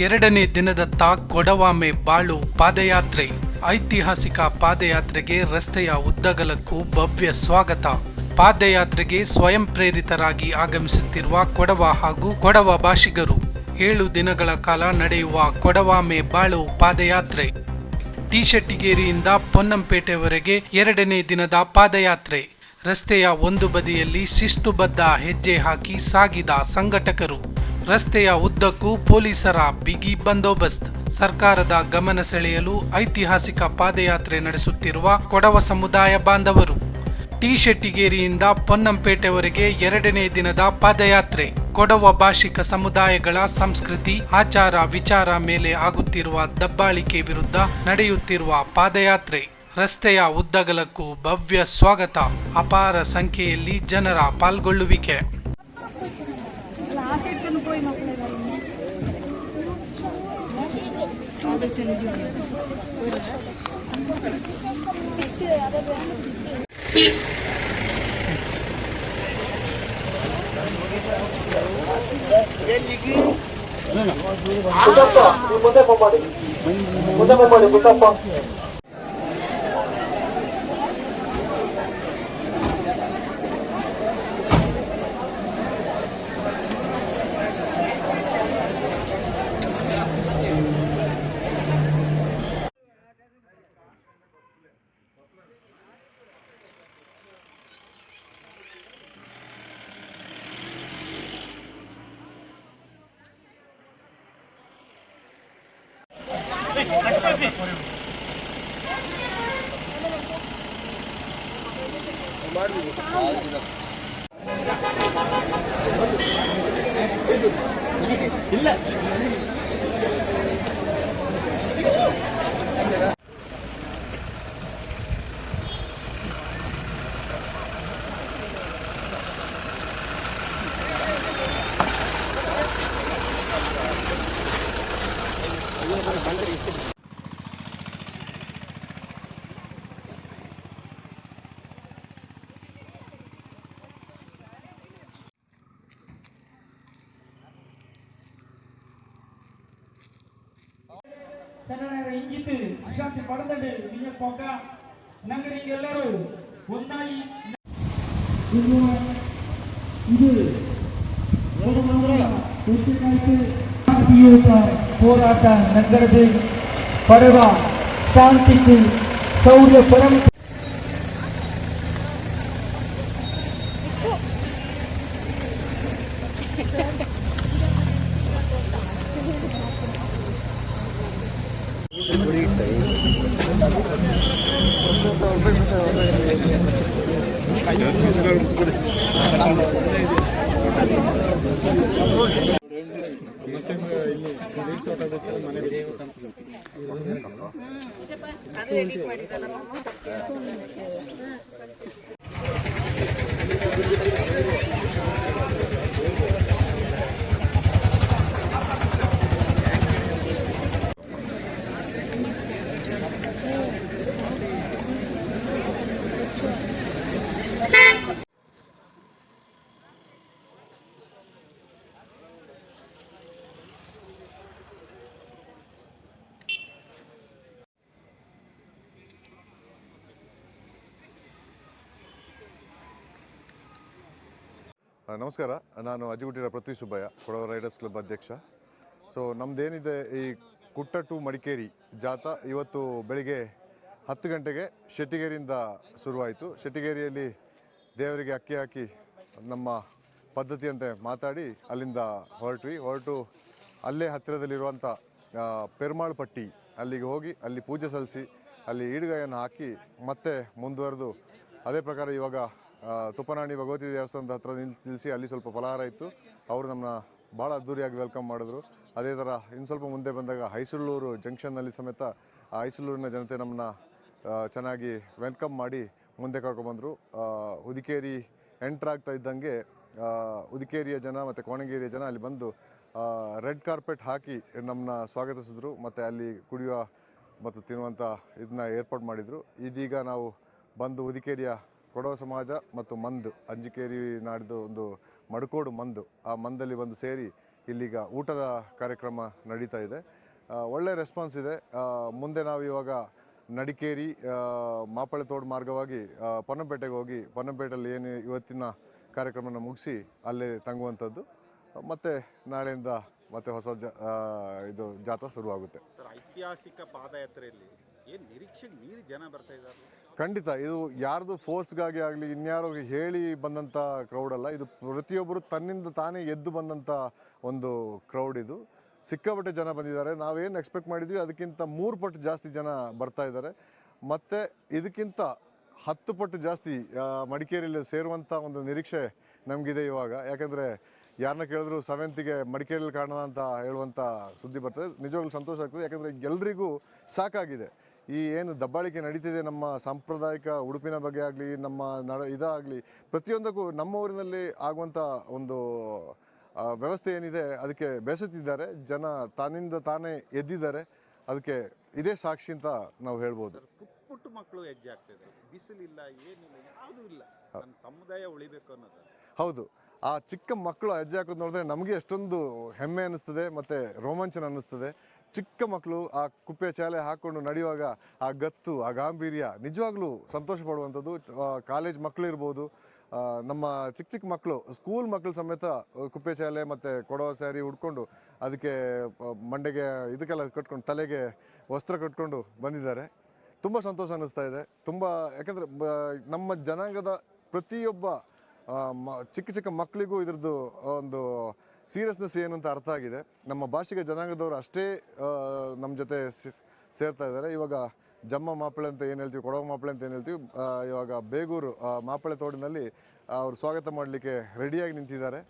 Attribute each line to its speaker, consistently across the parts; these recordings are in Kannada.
Speaker 1: ಎರಡನೇ ದಿನದತ್ತ ಕೊಡವಾಮೆ ಬಾಳು ಪಾದಯಾತ್ರೆ. ಐತಿಹಾಸಿಕ ಪಾದಯಾತ್ರೆಗೆ ರಸ್ತೆಯ ಉದ್ದಗಲಕ್ಕೂ ಭವ್ಯ ಸ್ವಾಗತ. ಪಾದಯಾತ್ರೆಗೆ ಸ್ವಯಂ ಪ್ರೇರಿತರಾಗಿ ಆಗಮಿಸುತ್ತಿರುವ ಕೊಡವ ಹಾಗೂ ಕೊಡವ ಭಾಷಿಗರು. ಏಳು ದಿನಗಳ ಕಾಲ ನಡೆಯುವ ಕೊಡವಾಮೆ ಬಾಳು ಪಾದಯಾತ್ರೆ. ಟಿಶೆಟ್ಟಿಗೇರಿಯಿಂದ ಪೊನ್ನಂಪೇಟೆವರೆಗೆ ಎರಡನೇ ದಿನದ ಪಾದಯಾತ್ರೆ. ರಸ್ತೆಯ ಒಂದು ಬದಿಯಲ್ಲಿ ಶಿಸ್ತುಬದ್ಧ ಹೆಜ್ಜೆ ಹಾಕಿ ಸಾಗಿದ ಸಂಘಟಕರು. ರಸ್ತೆಯ ಉದ್ದಕ್ಕೂ ಪೊಲೀಸರ ಬಿಗಿ ಬಂದೋಬಸ್ತ್. ಸರ್ಕಾರದ ಗಮನ ಸೆಳೆಯಲು ಐತಿಹಾಸಿಕ ಪಾದಯಾತ್ರೆ ನಡೆಸುತ್ತಿರುವ ಕೊಡವ ಸಮುದಾಯ ಬಾಂಧವರು. ಟಿ ಶೆಟ್ಟಿಗೇರಿಯಿಂದ ಪೊನ್ನಂಪೇಟೆವರೆಗೆ ಎರಡನೇ ದಿನದ ಪಾದಯಾತ್ರೆ. ಕೊಡವ ಭಾಷಿಕ ಸಮುದಾಯಗಳ ಸಂಸ್ಕೃತಿ, ಆಚಾರ, ವಿಚಾರ ಮೇಲೆ ಆಗುತ್ತಿರುವ ದಬ್ಬಾಳಿಕೆ ವಿರುದ್ಧ ನಡೆಯುತ್ತಿರುವ ಪಾದಯಾತ್ರೆ. ರಸ್ತೆಯ ಉದ್ದಗಲಕ್ಕೂ ಭವ್ಯ ಸ್ವಾಗತ. ಅಪಾರ ಸಂಖ್ಯೆಯಲ್ಲಿ ಜನರ ಪಾಲ್ಗೊಳ್ಳುವಿಕೆ.
Speaker 2: Butapa, butapa, butapa, butapa,
Speaker 3: butapa. ಇಂಗಿತು ಅಶಾಂತಿ ಪಡೆದಡು ನಿಮಗೆ ಪೊಕ್ಕ ನಂಗೆ ನೀವೆಲ್ಲರೂ ಒಂದಾಗಿ ಇದು ಇದು ಶಾಂತಿಯುತ ಹೋರಾಟ ನಗರದ ಪಡೆವ ಶಾಂತಿಗೆ ಶೌರ್ಯ ಪರಂಪರೆ
Speaker 4: ನಮಸ್ಕಾರ. ನಾನು ಅಜ್ಜಿಗುಟ್ಟಿರ ಪೃಥ್ವಿ ಸುಬ್ಬಯ್ಯ ಕೊಡವ ರೈಡರ್ಸ್ ಕ್ಲಬ್ ಅಧ್ಯಕ್ಷ. ಸೊ ನಮ್ಮದೇನಿದೆ ಈ ಕುಟ್ಟ ಟು ಮಡಿಕೇರಿ ಜಾಥಾ ಇವತ್ತು ಬೆಳಿಗ್ಗೆ ಹತ್ತು ಗಂಟೆಗೆ ಶೆಟ್ಟಿಗೇರಿಯಿಂದ ಶುರುವಾಯಿತು. ಶೆಟ್ಟಿಗೇರಿಯಲ್ಲಿ ದೇವರಿಗೆ ಅಕ್ಕಿ ಹಾಕಿ ನಮ್ಮ ಪದ್ಧತಿಯಂತೆ ಮಾತಾಡಿ ಅಲ್ಲಿಂದ ಹೊರಟ್ವಿ. ಹೊರಟು ಅಲ್ಲೇ ಹತ್ತಿರದಲ್ಲಿರುವಂಥ ಪೆರ್ಮಾಳ್ ಪಟ್ಟಿ ಅಲ್ಲಿಗೆ ಹೋಗಿ ಅಲ್ಲಿ ಪೂಜೆ ಸಲ್ಲಿಸಿ ಅಲ್ಲಿ ಈಡುಗಾಯನ್ನು ಹಾಕಿ ಮತ್ತೆ ಮುಂದುವರೆದು ಅದೇ ಪ್ರಕಾರ ಇವಾಗ ತುಪ್ಪನಾಣಿ ಭಗವತಿ ದೇವಸ್ಥಾನದ ಹತ್ರ ನಿಲ್ ನಿಲ್ಲಿಸಿ ಅಲ್ಲಿ ಸ್ವಲ್ಪ ಫಲಹಾರ ಇತ್ತು. ಅವರು ನಮ್ಮನ್ನ ಭಾಳ ಅದ್ದೂರಿಯಾಗಿ ವೆಲ್ಕಮ್ ಮಾಡಿದ್ರು. ಅದೇ ಥರ ಇನ್ನು ಸ್ವಲ್ಪ ಮುಂದೆ ಬಂದಾಗ ಹೈಸೂಳೂರು ಜಂಕ್ಷನ್ನಲ್ಲಿ ಸಮೇತ ಆ ಹೈಸೂಳೂರಿನ ಜನತೆ ನಮ್ಮನ್ನ ಚೆನ್ನಾಗಿ ವೆಲ್ಕಮ್ ಮಾಡಿ ಮುಂದೆ ಕರ್ಕೊಂಡ್ಬಂದರು ಉದಿಕೇರಿ ಎಂಟ್ರ್ ಆಗ್ತಾ ಇದ್ದಂಗೆ ಉದಿಕೇರಿಯ ಜನ ಮತ್ತು ಕೋಣಗೇರಿಯ ಜನ ಅಲ್ಲಿ ಬಂದು ರೆಡ್ ಕಾರ್ಪೆಟ್ ಹಾಕಿ ನಮ್ಮನ್ನ ಸ್ವಾಗತಿಸಿದ್ರು. ಮತ್ತು ಅಲ್ಲಿ ಕುಡಿಯುವ ಮತ್ತು ತಿನ್ನುವಂಥ ಇದನ್ನ ಏರ್ಪಾಡು ಮಾಡಿದರು. ಇದೀಗ ನಾವು ಬಂದು ಉದಿಕೇರಿಯ ಕೊಡವ ಸಮಾಜ ಮತ್ತು ಮಂದ್, ಅಂಜಿಕೇರಿ ನಾಡಿದ್ದು ಒಂದು ಮಡ್ಕೋಡು ಮಂದು, ಆ ಮಂದಲ್ಲಿ ಬಂದು ಸೇರಿ ಇಲ್ಲಿಗ ಊಟದ ಕಾರ್ಯಕ್ರಮ ನಡೀತಾ ಇದೆ. ಒಳ್ಳೆ ರೆಸ್ಪಾನ್ಸ್ ಇದೆ. ಮುಂದೆ ನಾವು ಇವಾಗ ನಡಿಕೇರಿ ಮಾಪಳೆ ತೋಡು ಮಾರ್ಗವಾಗಿ ಪೊನ್ನಂಪೇಟೆಗೆ ಹೋಗಿ ಪೊನ್ನಂಪೇಟೆಯಲ್ಲಿ ಏನು ಇವತ್ತಿನ ಕಾರ್ಯಕ್ರಮನ ಮುಗಿಸಿ ಅಲ್ಲೇ ತಂಗುವಂಥದ್ದು. ಮತ್ತು ನಾಳೆಯಿಂದ ಮತ್ತೆ ಹೊಸ ಜ ಇದು ಜಾಥಾ ಶುರುವಾಗುತ್ತೆ.
Speaker 5: ಐತಿಹಾಸಿಕ ಪಾದಯಾತ್ರೆಯಲ್ಲಿ ಏನು ನಿರೀಕ್ಷೆಗೆ ನೀರು ಜನ ಬರ್ತಾ ಇದ್ದಾರೆ?
Speaker 4: ಖಂಡಿತ. ಇದು ಯಾರ್ದು ಫೋರ್ಸ್ಗಾಗಿ ಆಗಲಿ, ಇನ್ಯಾರೋ ಹೇಳಿ ಬಂದಂಥ ಕ್ರೌಡ್ ಅಲ್ಲ. ಇದು ಪ್ರತಿಯೊಬ್ಬರು ತನ್ನಿಂದ ತಾನೇ ಎದ್ದು ಬಂದಂಥ ಒಂದು ಕ್ರೌಡ್ ಇದು. ಸಿಕ್ಕಾಪಟ್ಟೆ ಜನ ಬಂದಿದ್ದಾರೆ. ನಾವೇನು ಎಕ್ಸ್ಪೆಕ್ಟ್ ಮಾಡಿದ್ವಿ, ಅದಕ್ಕಿಂತ ಮೂರು ಪಟ್ಟು ಜಾಸ್ತಿ ಜನ ಬರ್ತಾ ಇದ್ದಾರೆ. ಮತ್ತು ಇದಕ್ಕಿಂತ ಹತ್ತು ಪಟ್ಟು ಜಾಸ್ತಿ ಮಡಿಕೇರಿಯಲ್ಲಿ ಸೇರುವಂಥ ಒಂದು ನಿರೀಕ್ಷೆ ನಮಗಿದೆ ಇವಾಗ. ಯಾಕೆಂದರೆ ಯಾರನ್ನ ಕೇಳಿದ್ರು ಸೆವೆಂತಿಗೆ ಮಡಿಕೇರಿಯಲ್ಲಿ ಕಾಣೋಣ ಅಂತ ಹೇಳುವಂಥ ಸುದ್ದಿ ಬರ್ತದೆ. ನಿಜವಾಗ್ಲೂ ಸಂತೋಷ ಆಗ್ತದೆ. ಯಾಕಂದರೆ ಎಲ್ರಿಗೂ ಸಾಕಾಗಿದೆ. ಈ ಏನು ದಬ್ಬಾಳಿಕೆ ನಡೀತಿದೆ ನಮ್ಮ ಸಾಂಪ್ರದಾಯಿಕ ಉಡುಪಿನ ಬಗ್ಗೆ ಆಗಲಿ ನಮ್ಮ ನಡ ಇದಾಗಲಿ ಪ್ರತಿಯೊಂದಕ್ಕೂ ನಮ್ಮ ಊರಿನಲ್ಲಿ ಆಗುವಂಥ ಒಂದು ವ್ಯವಸ್ಥೆ ಏನಿದೆ ಅದಕ್ಕೆ ಬೆಸೆತಿದ್ದಾರೆ ಜನ ತಾನಿಂದ ತಾನೇ ಎದ್ದಿದ್ದಾರೆ. ಅದಕ್ಕೆ ಇದೇ ಸಾಕ್ಷಿ ಅಂತ ನಾವು ಹೇಳ್ಬೋದು.
Speaker 5: ಪುಟ್ಟು ಮಕ್ಕಳು ಹೆಜ್ಜೆ ಆಗ್ತದೆ. ಬಿಸಿಲಿಲ್ಲ ಏನಿಲ್ಲ ಯಾವುದೂ ಇಲ್ಲ. ನಮ್ಮ ಸಮುದಾಯ ಉಳಿಬೇಕು ಅನ್ನೋದು.
Speaker 4: ಹೌದು. ಆ ಚಿಕ್ಕ ಮಕ್ಕಳು ಹೆಜ್ಜೆ ಹಾಕೋದು ನೋಡಿದ್ರೆ ನಮಗೆ ಎಷ್ಟೊಂದು ಹೆಮ್ಮೆ ಅನ್ನಿಸ್ತದೆ ಮತ್ತು ರೋಮಾಂಚನ ಅನ್ನಿಸ್ತದೆ. ಚಿಕ್ಕ ಮಕ್ಕಳು ಆ ಕುಪ್ಪೆ ಚಾಲೆ ಹಾಕ್ಕೊಂಡು ನಡೆಯುವಾಗ ಆ ಗತ್ತು, ಆ ಗಾಂಭೀರ್ಯ ನಿಜವಾಗ್ಲೂ ಸಂತೋಷ ಪಡುವಂಥದ್ದು. ಕಾಲೇಜ್ ಮಕ್ಕಳು ಇರ್ಬೋದು ನಮ್ಮ ಚಿಕ್ಕ ಚಿಕ್ಕ ಮಕ್ಕಳು ಸ್ಕೂಲ್ ಮಕ್ಕಳು ಸಮೇತ ಕುಪ್ಪೆ ಚಾಲೆ ಮತ್ತು ಕೊಡೋ ಸ್ಯಾರಿ ಉಡ್ಕೊಂಡು ಅದಕ್ಕೆ ಮಂಡೆಗೆ ಇದಕ್ಕೆಲ್ಲ ಕಟ್ಕೊಂಡು, ತಲೆಗೆ ವಸ್ತ್ರ ಕಟ್ಕೊಂಡು ಬಂದಿದ್ದಾರೆ. ತುಂಬ ಸಂತೋಷ ಅನ್ನಿಸ್ತಾ ಇದೆ. ತುಂಬ, ಯಾಕೆಂದರೆ ನಮ್ಮ ಜನಾಂಗದ ಪ್ರತಿಯೊಬ್ಬ ಚಿಕ್ಕ ಚಿಕ್ಕ ಮಕ್ಕಳಿಗೂ ಇದ್ರದ್ದು ಒಂದು ಸೀರಿಯಸ್ನೆಸ್ ಏನು ಅಂತ ಅರ್ಥ ಆಗಿದೆ. ನಮ್ಮ ಭಾಷಿಕ ಜನಾಂಗದವರು ಅಷ್ಟೇ ನಮ್ಮ ಜೊತೆ ಸೇರ್ತಾ ಇದ್ದಾರೆ. ಇವಾಗ ಜಮ್ಮ ಮಾಪಳೆ ಅಂತ ಏನು ಹೇಳ್ತೀವಿ ಕೊಡವ ಮಾಪಳೆ ಅಂತ ಏನು ಹೇಳ್ತೀವಿ ಇವಾಗ ಬೇಗೂರು ಮಾಪಳೆ ತೋಡಿನಲ್ಲಿ ಅವರು ಸ್ವಾಗತ ಮಾಡಲಿಕ್ಕೆ ರೆಡಿಯಾಗಿ ನಿಂತಿದ್ದಾರೆ.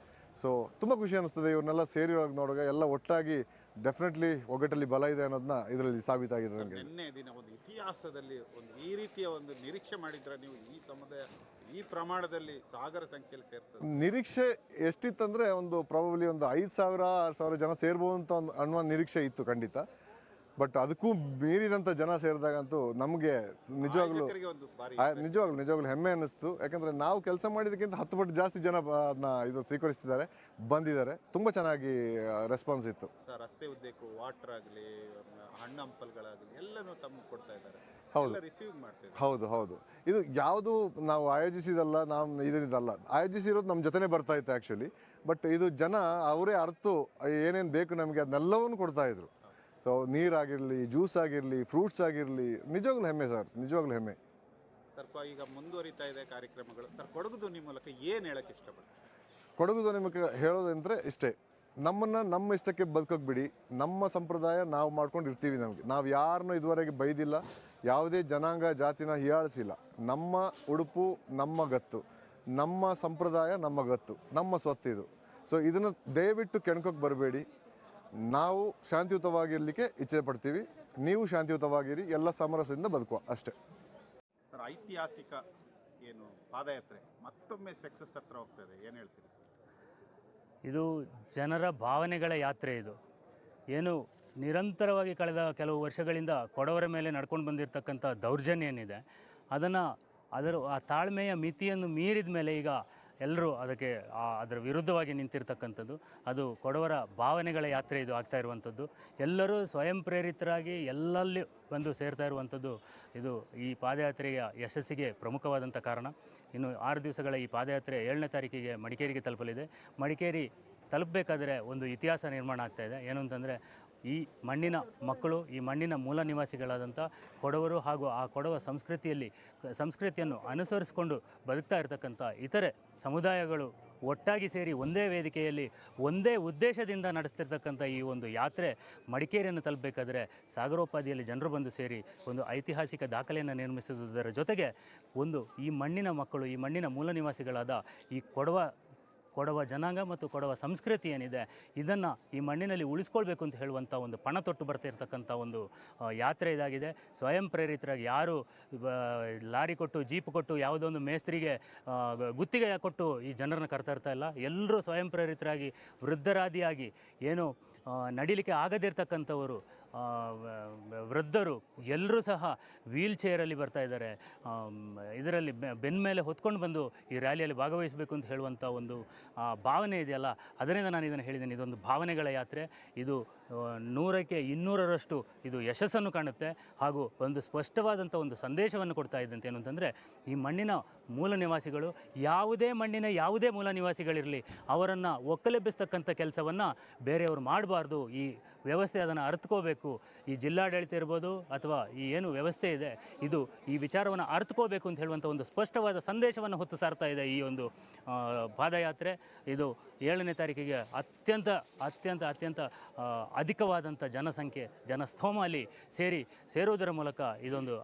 Speaker 4: ಸೊ ತುಂಬ ಖುಷಿ ಅನ್ನಿಸ್ತದೆ ಇವ್ರನ್ನೆಲ್ಲ ಸೇರಿರೋಗಿ ನೋಡುವಾಗ ಎಲ್ಲ ಒಟ್ಟಾಗಿ ಡೆಫಿನೆಟ್ಲಿ ಒಗ್ಗಟ್ಟಲ್ಲಿ ಬಲ ಇದೆ ಅನ್ನೋದನ್ನ ಇದರಲ್ಲಿ ಸಾಬೀತಾಗಿದೆ ನನಗೆ.
Speaker 5: ನಿನ್ನೆ ದಿನ ಒಂದು ಇತಿಹಾಸದಲ್ಲಿ ಒಂದು ಈ ರೀತಿಯ ಒಂದು ನಿರೀಕ್ಷೆ ಮಾಡಿದ್ರೆ ನೀವು ಈ ಸಮುದಾಯ ಈ ಪ್ರಮಾಣದಲ್ಲಿ ಸಾಗರ ಸಂಖ್ಯೆಯಲ್ಲಿ ಸೇರ್ತದೆ.
Speaker 4: ನಿರೀಕ್ಷೆ ಎಷ್ಟಿತ್ತಂದ್ರೆ ಒಂದು ಪ್ರಾಬಬ್ಲಿ ಒಂದು ಐದು ಸಾವಿರ ಆರು ಸಾವಿರ ಜನ ಸೇರ್ಬೋದು ಅಂತ ಒಂದು ಅನ್ನುವ ನಿರೀಕ್ಷೆ ಇತ್ತು ಖಂಡಿತ. ಬಟ್ ಅದಕ್ಕೂ ಮೀರಿದಂಥ ಜನ ಸೇರಿದಾಗಂತೂ ನಮಗೆ ನಿಜವಾಗ್ಲೂ ಆ, ನಿಜವಾಗ್ಲೂ ನಿಜವಾಗ್ಲೂ ಹೆಮ್ಮೆ ಅನ್ನಿಸ್ತು. ಯಾಕಂದ್ರೆ ನಾವು ಕೆಲಸ ಮಾಡಿದ್ದಕ್ಕಿಂತ ಹತ್ತು ಪಟ್ಟು ಜಾಸ್ತಿ ಜನ ಅದನ್ನ ಇದು ಸ್ವೀಕರಿಸ್ತಿದ್ದಾರೆ ಬಂದಿದ್ದಾರೆ. ತುಂಬ ಚೆನ್ನಾಗಿ ರೆಸ್ಪಾನ್ಸ್ ಇತ್ತು.
Speaker 5: ಸರ್ ರಸ್ತೆ ಉದ್ದಕ್ಕೂ ವಾಟರ್ ಆಗಲಿ ಹಣ್ಣು ಹಂಪಲ್ಗಳಾಗಲಿ ಎಲ್ಲನೂ ತಮ್ಗೆ ಕೊಡ್ತಾ ಇದ್ದಾರೆ.
Speaker 4: ಹೌದು.
Speaker 5: ರಿಸೀವ್ ಮಾಡ್ತಿದ್ದಾರೆ
Speaker 4: ಹೌದು ಹೌದು. ಇದು ಯಾವುದು ನಾವು ಆಯೋಜಿಸಿದಲ್ಲ ನಾವು ಇದರಿದಲ್ಲ ಆಯೋಜಿಸಿರೋದು ನಮ್ಮ ಜೊತೆನೇ ಬರ್ತಾ ಇತ್ತು ಆ್ಯಕ್ಚುಲಿ ಬಟ್ ಇದು ಜನ ಅವರೇ ಅರ್ತು ಏನೇನು ಬೇಕು ನಮಗೆ ಅದನ್ನೆಲ್ಲವನ್ನು ಕೊಡ್ತಾ ಇದ್ರು. ಸೊ ನೀರಾಗಿರಲಿ ಜ್ಯೂಸ್ ಆಗಿರಲಿ ಫ್ರೂಟ್ಸ್ ಆಗಿರಲಿ ನಿಜವಾಗ್ಲೂ ಹೆಮ್ಮೆ ಸರ್ ನಿಜವಾಗ್ಲೂ ಹೆಮ್ಮೆ.
Speaker 5: ಸರ್ ಈಗ ಮುಂದುವರಿತಾ ಇದೆ ಕಾರ್ಯಕ್ರಮಗಳು. ಸರ್ ಕೊಡಗು ಧ್ವನಿ ಮೂಲಕ ಏನು ಹೇಳಕ್ಕೆ ಇಷ್ಟಪಡ್ತೀವಿ
Speaker 4: ಕೊಡಗುದು ನಿಮಗೆ ಹೇಳೋದಂದ್ರೆ ಇಷ್ಟೇ. ನಮ್ಮನ್ನು ನಮ್ಮ ಇಷ್ಟಕ್ಕೆ ಬದುಕೋಕೆ ಬಿಡಿ ನಮ್ಮ ಸಂಪ್ರದಾಯ ನಾವು ಮಾಡ್ಕೊಂಡು ಇರ್ತೀವಿ ನಮಗೆ. ನಾವು ಯಾರನ್ನೂ ಇದುವರೆಗೆ ಬೈದಿಲ್ಲ. ಯಾವುದೇ ಜನಾಂಗ ಜಾತಿನ ಹೀಯಾಳಿಸಿಲ್ಲ. ನಮ್ಮ ಉಡುಪು ನಮ್ಮ ಗತ್ತು. ನಮ್ಮ ಸಂಪ್ರದಾಯ ನಮ್ಮ ಗತ್ತು. ನಮ್ಮ ಸ್ವತ್ತಿದು ಸೊ ಇದನ್ನು ದಯವಿಟ್ಟು ಕೆಣ್ಕೋಕೆ ಬರಬೇಡಿ. ನಾವು ಶಾಂತಿಯುತವಾಗಿರಲಿಕ್ಕೆ ಇಚ್ಛೆ ಪಡ್ತೀವಿ. ನೀವು ಶಾಂತಿಯುತವಾಗಿರಿ ಎಲ್ಲ ಸಮರಸದಿಂದ ಬದುಕುವ ಅಷ್ಟೇ.
Speaker 5: ಸರ್ ಐತಿಹಾಸಿಕ ಏನು ಪಾದಯಾತ್ರೆ ಮತ್ತೊಮ್ಮೆ ಸಕ್ಸಸ್ ಹತ್ರ ಹೋಗ್ತದೆ ಏನು ಹೇಳ್ತೀರಿ?
Speaker 6: ಇದು ಜನರ ಭಾವನೆಗಳ ಯಾತ್ರೆ ಇದು. ಏನು ನಿರಂತರವಾಗಿ ಕಳೆದ ಕೆಲವು ವರ್ಷಗಳಿಂದ ಕೊಡವರ ಮೇಲೆ ನಡ್ಕೊಂಡು ಬಂದಿರತಕ್ಕಂಥ ದೌರ್ಜನ್ಯ ಏನಿದೆ ಅದನ್ನು ಅದರ ಆ ತಾಳ್ಮೆಯ ಮಿತಿಯನ್ನು ಮೀರಿದ ಮೇಲೆ ಈಗ ಎಲ್ಲರೂ ಅದಕ್ಕೆ ಅದರ ವಿರುದ್ಧವಾಗಿ ನಿಂತಿರ್ತಕ್ಕಂಥದ್ದು, ಅದು ಕೊಡವರ ಭಾವನೆಗಳ ಯಾತ್ರೆ ಇದು ಆಗ್ತಾ ಇರುವಂಥದ್ದು. ಎಲ್ಲರೂ ಸ್ವಯಂ ಪ್ರೇರಿತರಾಗಿ ಎಲ್ಲಲ್ಲಿ ಬಂದು ಸೇರ್ತಾ ಇರುವಂಥದ್ದು ಇದು ಈ ಪಾದಯಾತ್ರೆಯ ಯಶಸ್ಸಿಗೆ ಪ್ರಮುಖವಾದಂಥ ಕಾರಣ. ಇನ್ನು ಆರು ದಿವಸಗಳ ಈ ಪಾದಯಾತ್ರೆ ಏಳನೇ ತಾರೀಕಿಗೆ ಮಡಿಕೇರಿಗೆ ತಲುಪಲಿದೆ. ಮಡಿಕೇರಿ ತಲುಪಬೇಕಾದ್ರೆ ಒಂದು ಇತಿಹಾಸ ನಿರ್ಮಾಣ ಆಗ್ತಾ ಇದೆ. ಏನು ಅಂತಂದರೆ ಈ ಮಣ್ಣಿನ ಮಕ್ಕಳು, ಈ ಮಣ್ಣಿನ ಮೂಲ ನಿವಾಸಿಗಳಾದಂಥ ಕೊಡವರು ಹಾಗೂ ಆ ಕೊಡವ ಸಂಸ್ಕೃತಿಯಲ್ಲಿ, ಸಂಸ್ಕೃತಿಯನ್ನು ಅನುಸರಿಸಿಕೊಂಡು ಬದುಕ್ತಾ ಇರತಕ್ಕಂಥ ಇತರೆ ಸಮುದಾಯಗಳು ಒಟ್ಟಾಗಿ ಸೇರಿ ಒಂದೇ ವೇದಿಕೆಯಲ್ಲಿ, ಒಂದೇ ಉದ್ದೇಶದಿಂದ ನಡೆಸ್ತಿರ್ತಕ್ಕಂಥ ಈ ಒಂದು ಯಾತ್ರೆ ಮಡಿಕೇರಿಯನ್ನು ತಲುಪಬೇಕಾದ್ರೆ ಸಾಗರೋಪಾದಿಯಲ್ಲಿ ಜನರು ಬಂದು ಸೇರಿ ಒಂದು ಐತಿಹಾಸಿಕ ದಾಖಲೆಯನ್ನು ನಿರ್ಮಿಸುವುದರ ಜೊತೆಗೆ ಒಂದು ಈ ಮಣ್ಣಿನ ಮಕ್ಕಳು, ಈ ಮಣ್ಣಿನ ಮೂಲ ನಿವಾಸಿಗಳಾದ ಈ ಕೊಡವ ಕೊಡವ ಜನಾಂಗ ಮತ್ತು ಕೊಡವ ಸಂಸ್ಕೃತಿ ಏನಿದೆ, ಇದನ್ನು ಈ ಮಣ್ಣಿನಲ್ಲಿ ಉಳಿಸ್ಕೊಳ್ಬೇಕು ಅಂತ ಹೇಳುವಂಥ ಒಂದು ಪಣ ತೊಟ್ಟು ಬರ್ತಾ ಒಂದು ಯಾತ್ರೆ ಇದಾಗಿದೆ. ಸ್ವಯಂ ಪ್ರೇರಿತರಾಗಿ ಯಾರು ಲಾರಿ ಕೊಟ್ಟು, ಜೀಪ್ ಕೊಟ್ಟು, ಯಾವುದೋ ಒಂದು ಮೇಸ್ತ್ರಿಗೆ ಗುತ್ತಿಗೆ ಕೊಟ್ಟು ಈ ಜನರನ್ನ ಕರ್ತಾ ಇಲ್ಲ. ಎಲ್ಲರೂ ಸ್ವಯಂ ಪ್ರೇರಿತರಾಗಿ, ವೃದ್ಧರಾದಿಯಾಗಿ, ಏನು ನಡಿಲಿಕ್ಕೆ ಆಗದಿರ್ತಕ್ಕಂಥವರು ವೃದ್ಧರು ಎಲ್ಲರೂ ಸಹ ವೀಲ್ ಚೇರಲ್ಲಿ ಬರ್ತಾ ಇದ್ದಾರೆ. ಇದರಲ್ಲಿ ಬೆನ್ನ ಮೇಲೆ ಹೊತ್ಕೊಂಡು ಬಂದು ಈ ರ್ಯಾಲಿಯಲ್ಲಿ ಭಾಗವಹಿಸಬೇಕು ಅಂತ ಹೇಳುವಂಥ ಒಂದು ಭಾವನೆ ಇದೆಯಲ್ಲ? ಅದರಿಂದ ನಾನು ಇದನ್ನು ಹೇಳಿದ್ದೀನಿ. ಇದೊಂದು ಭಾವನೆಗಳ ಯಾತ್ರೆ. ಇದು ನೂರಕ್ಕೆ ಇನ್ನೂರರಷ್ಟು ಇದು ಯಶಸ್ಸನ್ನು ಕಾಣುತ್ತೆ ಹಾಗೂ ಒಂದು ಸ್ಪಷ್ಟವಾದಂಥ ಒಂದು ಸಂದೇಶವನ್ನು ಕೊಡ್ತಾ ಇದ್ದಂತೆ ಏನು ಅಂತಂದರೆ ಈ ಮಣ್ಣಿನ ಮೂಲ ನಿವಾಸಿಗಳು ಯಾವುದೇ ಮಣ್ಣಿನ ಯಾವುದೇ ಮೂಲ ನಿವಾಸಿಗಳಿರಲಿ, ಅವರನ್ನು ಒಕ್ಕಲೆಬ್ಬಿಸ್ತಕ್ಕಂಥ ಕೆಲಸವನ್ನು ಬೇರೆಯವರು ಮಾಡಬಾರ್ದು. ಈ ವ್ಯವಸ್ಥೆ ಅದನ್ನು ಅರ್ಥಕೋಬೇಕು ಈ ಜಿಲ್ಲಾಡಳಿತ ಇರ್ಬೋದು ಅಥವಾ ಈ ಏನು ವ್ಯವಸ್ಥೆ ಇದೆ, ಇದು ಈ ವಿಚಾರವನ್ನು ಅರ್ಥಕೋಬೇಕು ಅಂತ ಹೇಳುವಂಥ ಒಂದು ಸ್ಪಷ್ಟವಾದ ಸಂದೇಶವನ್ನು ಹೊತ್ತು ಸಾರ್ತಾ ಇದೆ ಈ ಒಂದು ಪಾದಯಾತ್ರೆ. ಇದು ಏಳನೇ ತಾರೀಕಿಗೆ ಅತ್ಯಂತ ಅತ್ಯಂತ ಅತ್ಯಂತ ಅಧಿಕವಾದಂಥ ಜನಸಂಖ್ಯೆ ಜನಸ್ತೋಮ ಅಲ್ಲಿ ಸೇರಿ, ಸೇರುವುದರ ಮೂಲಕ ಇದೊಂದು